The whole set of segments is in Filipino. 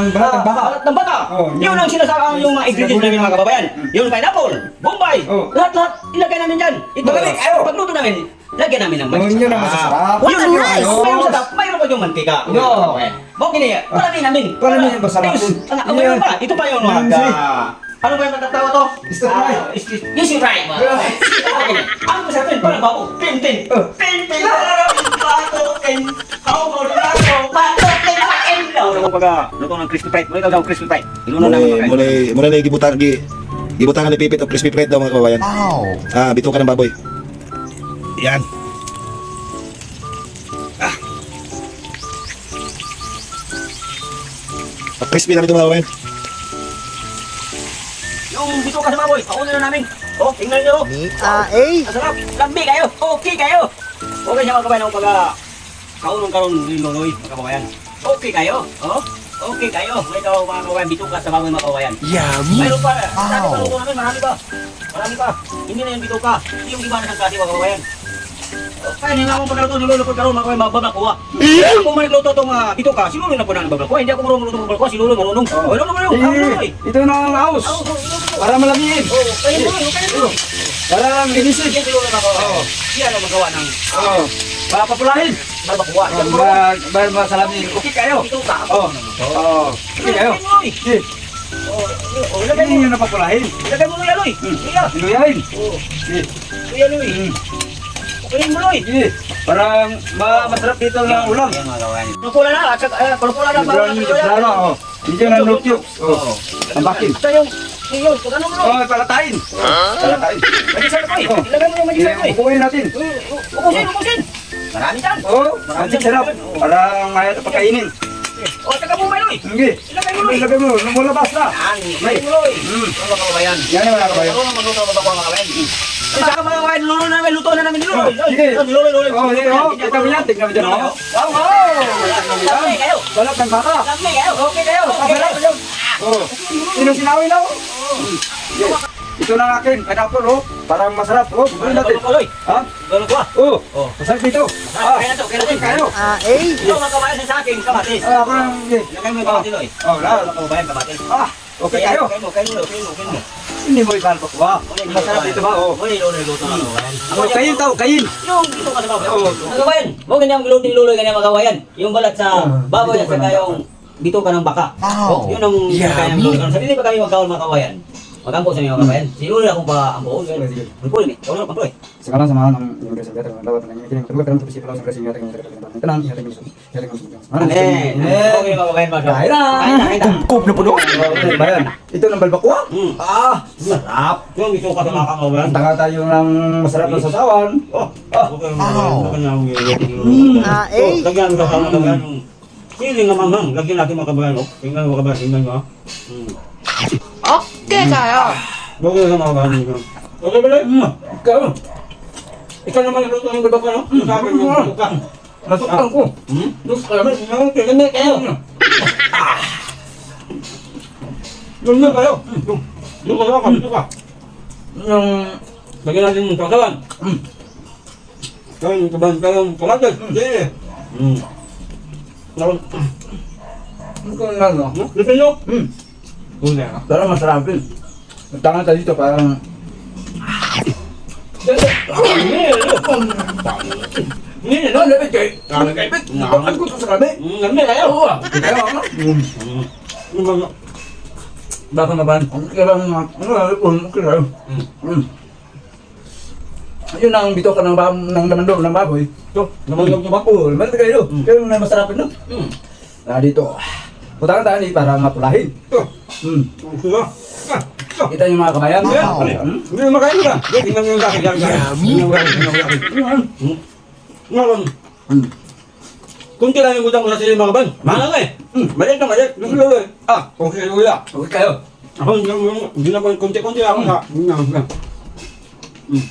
ng balat ng baka. Balat ng baka. Oh, yun yung- ang sinasakang yung mga ingredients namin mga kababayan. Yung pineapple, bombay, Oh. lahat-lahat ilagay namin dyan. Ito kayo. Pagluto namin, lagyan namin ng Oh, yun ang masasarap. Yun ang Nice. ayos. Mayroon sa tap, mayroon pa yung mantika. Yo. Okay niya, palami namin. Palami namin, masarap. Ano, ano yun pa? Ito pa yung mga Yun, ano ba yung matatawa to? Stir fry. Ah, you're right. mga kababayan. Okay. Ang masarap parang bako. Oh. Tin, tin. Pato, tin. How about pato, pato, tin, Ano pagka, luto ng crispy fried. Muna daw crispy fried. Inuno namin mga Muna muna na gibutan gi gibutangan ni Pipit o crispy fried daw mga kababayan. Wow. Ah, bitukan ng baboy. Yan. Ah. Crispy namin ito mga kababayan. Yung bito ka sa baboy, pauna na namin. Oh, tingnan nyo. Ni A A. Masarap. Lambi kayo. Okay kayo. Okay siya mga kabayan. Ang pagka kaunong karon liloy mga kabayan. Okay kayo. Oh, okay kayo. May daw mga kabayan bito ka sa baboy mga kabayan. Yummy. Mayroon pa. Sabi Wow. pa luto namin, marami pa. Marami pa. Hindi na yung bito ka. Hindi yung iba na ng kasi mga kabayan. Oh, Kaya nila akong pagkaluto, nilulupot karoon mga kabayan, mabablakuha. Kung may luto itong uh, bito ka, sinuloy na po na ng bablakuha. Hindi ako marunong luto ng bablakuha, sinuloy marunong. Oh, ano mo? Ako luloy. Eh, Ito na ang house. Luloy. Para malamiin. Oh, kayo luloy, kayo luloy. Para minisin. Sige, sinuloy na ako. Oo. Siya na magawa ng Oh. Papapulahin. bablakuha. Ang. Mag, mag, masalamin. Okay kayo. Oh. Oh. Okay kayo. Sige. Oh, Hindi mo. nyo napapulahin. Ilagay mo luloy, luloy. Iya. Inuyahin. Oh, Sige. kuya luloy. Okay, luloy. Sige. Parang ma masarap dito ng ulam. Kulpula na, at saka, eh, kulpula na. Brown yung soprano. Oh. Medyo na cubes. Oh. Tambakin. Ito yung, yung, kung ano mo, Oh, palatain. Palatain. Magisan ko eh. Ilagay mo yung magisan ko eh. Kukuhin natin. Ubusin, ubusin. Marami dyan. Oh, ang sarap. Parang may pagkainin. O, taga mo may loy. Sige. Ilagay mo loy. Ilagay mo. Lumulabas na. Yan, may mo loy. Mm. Ano mga kabayan? Yan yung mga kabayan. Ano magluto ba ako mga kabayan? Sa mga kabayan, luto na namin, luto na namin ni Oh, sige. Loy, Loy. Oh, sige. Oh, kita mo yan. Tignan mo dyan. Oh. Wow, wow. Lamay kayo. Balat ng baka. Lamay kayo. Okay kayo. Okay kayo. Oh. Sino sinawi na? Oh. Ito na akin. Pineapple, oh. Parang masarap. Oh, bubuhin natin. Ha? Loy, ko. Oh. Oh. Masarap dito. Ah, kaya na to, kaya na to. Kayo. A A. Ito mga kabayan sa akin, kamatis. Ah, ako lang. Sige. Ilagay mo yung kamatis. Oh, lahat. Mga kabayan, kamatis. Ah, okay kayo. Okay mo, kayo mo, kayo mo, kayo mo. Hindi mo ikan pa kuha. Masarap dito ba? Oh. Loy, luto na kabayan. Oh, kayin tao, kayin. Yung dito ka sa baboy. Oo. Mga kabayan, mo ganyan ang luto ni Luloy ganyan mga kabayan. Yung balat sa baboy at saka yung dito ka ng baka. Wow. Oh, yun ang kaya ng Luloy. Sabi pa kami magkaon mga kabayan. Magampo sa mga kabayan. Si Luloy akong pa buo. Magpulo ni. Ikaw na magpulo. Sekarang sama ng Universitas Better ng Dawat ng Ini kedua kan untuk si Pulau Sulawesi yang dengan dengan tenang ya dengan ya dengan Amen. Okay mga kabayan mga kabayan. Na. Kain na, kain na. Na puno. Bayan. Ito ng balbakwa. Hmm. Ah, Sarap. Yung dito ka sa kabayan. tanga tayo ng masarap na sasawan. Oh. Ah, Okay mga Wow. kabayan. Lagyan namin yung Ni A A. Oh, Lagyan ka sa mga kabayan. yung Sili nga manghang. Lagyan natin mga kabayan. oh. Tingnan mo kabayan. Tingnan mo. ah. Hmm. Okay kayo. Okay lang mga kabayan. Okay ba lang? ikaw. Ikaw naman yung luto ng gulbak ka, no? Sabi mo yung luto ka. Nasukan ko. Hmm? Luto ka naman. Yung kailan kayo. Yung na kayo. Yung. Luto ka ka. Luto ka. Yung Lagyan natin yung kasawan. Hmm. Kayong kabahan kayong kamatis. Sige. Hmm. Naroon. Ito na no. Hmm? Gusto nyo? Hmm. Una. Pero masarap din. Tanga tayo dito parang Hindi, No, lebih kay. Kami kay bit. Bakit ko sa kami? Hmm, Lamig kayo. Oo. Kaya ano? Hmm. Yung mga- Baka maban. Ang kailang ano, kailang. Hmm. Hmm. Yun ang bito ka ng, ng laman doon ng baboy. Ito, namangyaw nyo ba? Oo, naman kayo. Hmm. Kaya na masarap no? Hmm. Na dito. Putangan tayo ni para mapulahin. Ito. Hmm. Kita niyo mga kabayan. Hmm. Hindi na makain ka. Hindi, tingnan mo yung laki. Yung yung yung. Hmm. Ngayon, Hmm. kunti lang yung gutang ko sa sili mga ban. Mahal nga eh. Hmm. Maliit na maliit. Eh. Ah, kung sila kuya. Okay kayo. Ako, hindi na- hindi na ko kunti-kunti ako sa. Hmm. Hmm.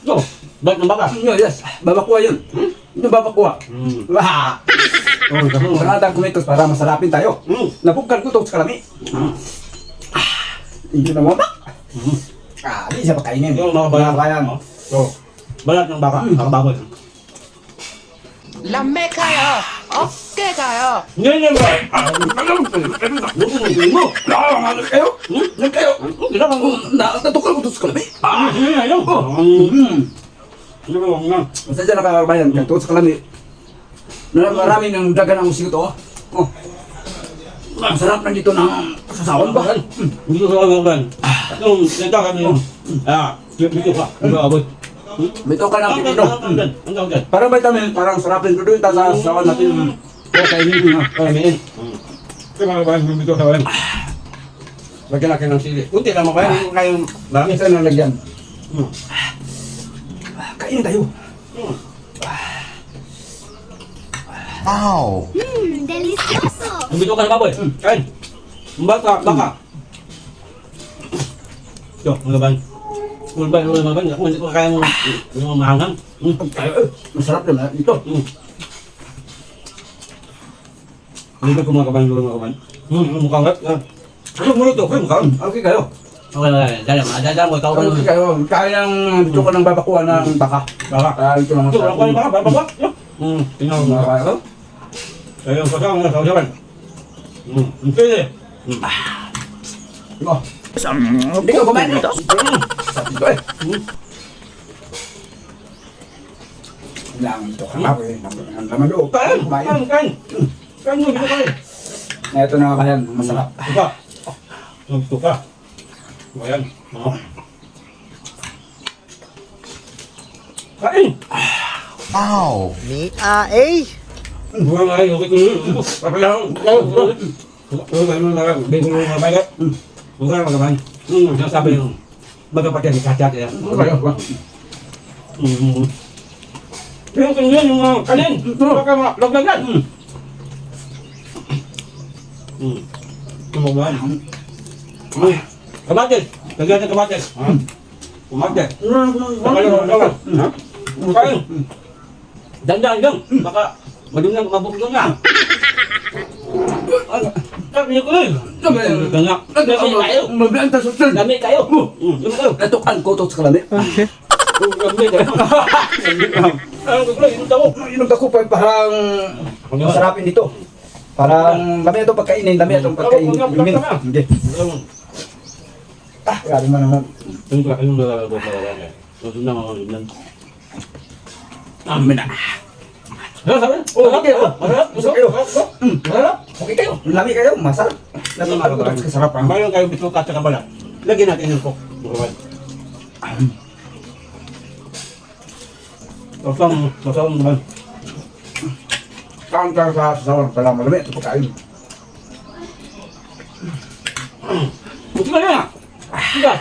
Ito, ba't ng baka? Yes. Babakuha yun. Yung babakuha. Hmm. Wah! Oh, kapag mo. Pangatang kumitos para masarapin tayo. Hmm. Nabukan ko ito sa kalami. Hmm. Hindi na mamak. Hmm. Ah, di siya pakainin. Yung mga bayan. Bayan. So, balat ng baka, nakababoy. Lame kayo. 어깨가요. Ngayon ba? Ah, alam ko. Ano mo mo? Ah, ano kayo? Hmm? Ano kayo? Kailangan ko. Na, natukal ko to sa kalami. Ah, ngayon ayaw. Hmm. Ano ba nga? Basta dyan nakakabayan, kaya tukal sa kalami. Na marami ng dagan ang musiko to. oh. Oh. Ang sarap na dito ng sasawan ba? Hmm. Hindi ko sa kawan. Nung nagka kami yung ah, dito ka. Ano abot? May toka ng Ang pipino. Hmm. Parang vitamin, parang sarap din doon sa sasawan natin. Kaya kainin mo. Kamiin. Ito mga kawan, dito sa kawan. Lagyan natin ng sili. Kunti lang mga kawan, hindi kayong marami. Minsan na lagyan. Hmm. Tayo. Mmm, delicioso. Dito ka na baboy. Kain. Baka, baka. Yo, mga kawan. Mga kawan, mga kawan. Ako hindi ko kaya mo yung mahanghang. Hmm. Tayo, eh. Masarap din ah, ito. Hmm. Hindi ko mga kawan, mga kawan. Hmm, mukhang gat. Ano mo ito? Kayo mukhang. Okay kayo. Okay, okay. Dala mo, dala mo. Ikaw Okay kayo. Kaya ng dito ko ng babakuha ng baka. Baka. Ah, ito lang Ito, ako yung baka, baka. Hmm, tingnan mo. Baka kayo. Ayun, kasama na sa usapan. Hmm, ang. Hmm. Oh. Hindi ka kumain ko eh. Lang ito ka nga. Ang laman loob. Kain, kain, kain. Kain mo, dito kain. Ito na kaya masarap. Tuka. Tuka. Ayan. Oh. Kain. Ni A.A. Yun, yun. Hmm, magkapatid ni. Okay, okay. Hmm. Yung kanyan, yung mga kanin. Baka malaglagan. Hmm. Hmm. Kumabahan. Hmm. Kamatis. Lagyan ng kamatis. Ha? Kamatis. Baka yung mga Ha? Dandan lang. Baka madumi lang mabuklo nga. Ano? Sabi ko eh. Sabi niyo. Dami kayo. Mabilang ta susun. Dami kayo. Hmm. Dami kayo. Natukan ko to sa kalami. Dami kayo. Ano ko pala, yung tao. Inom ako pa parang masarapin dito. Parang dami ito pagkainin, dami itong pagkainin. Inumin. Hindi. Ah, grabe mo naman. Yung ka, yung lalaro ko pala lang eh. Gusto na mga Amin na. Ano sabi? Oh, okay. Oh, Masarap? Gusto kayo. Hmm, Masarap? Okay kayo. Lami kayo. Masarap. Lami kayo. Kasarap Mayroon kayo bito ka sa bala. Lagyan natin yung coke. Bukawan. Masang, masang naman. Kaan ka sa sasawang pala malami ito pagkain. Buti ka na! Siga!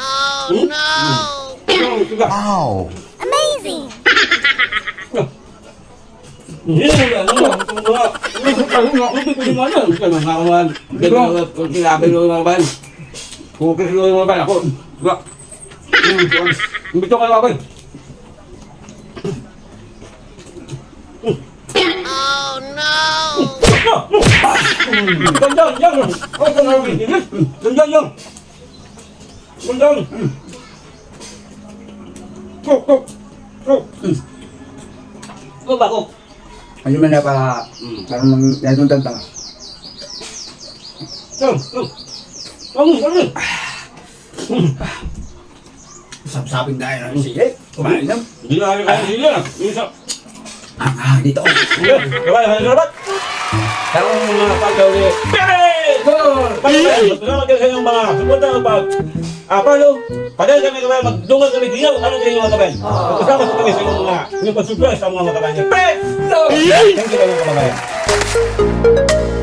Oh no! Siga! Amazing. Hindi na mga ano, mga mga hindi ko din ano, hindi ka mga kawan. Hindi ko kung sinabi ko mga kawan. Kung kasi ko mga kawan ako. Siga! Bito ka na kawan. Ganda, Ayun man na pa, parang mang yadong tanta. Kok, kok. Kok, kok. Sapsaping dahil ng sige. Kumain lang. Hindi na kaya sila. Isa. Ah, ah, dito. Kaya salamat. Pero mga pagkaw ni Pere! Pagkaw! Salamat kayo sa inyong mga sumunta ng pag Ah, paano? Padahal kami kabayan, magdungan kami dinaw. Ano sa inyong mga kabayan? Magkasama sa kami sa inyong mga, inyong pag-surprise sa mga mga kabayan. Thank you kayo mga kabayan.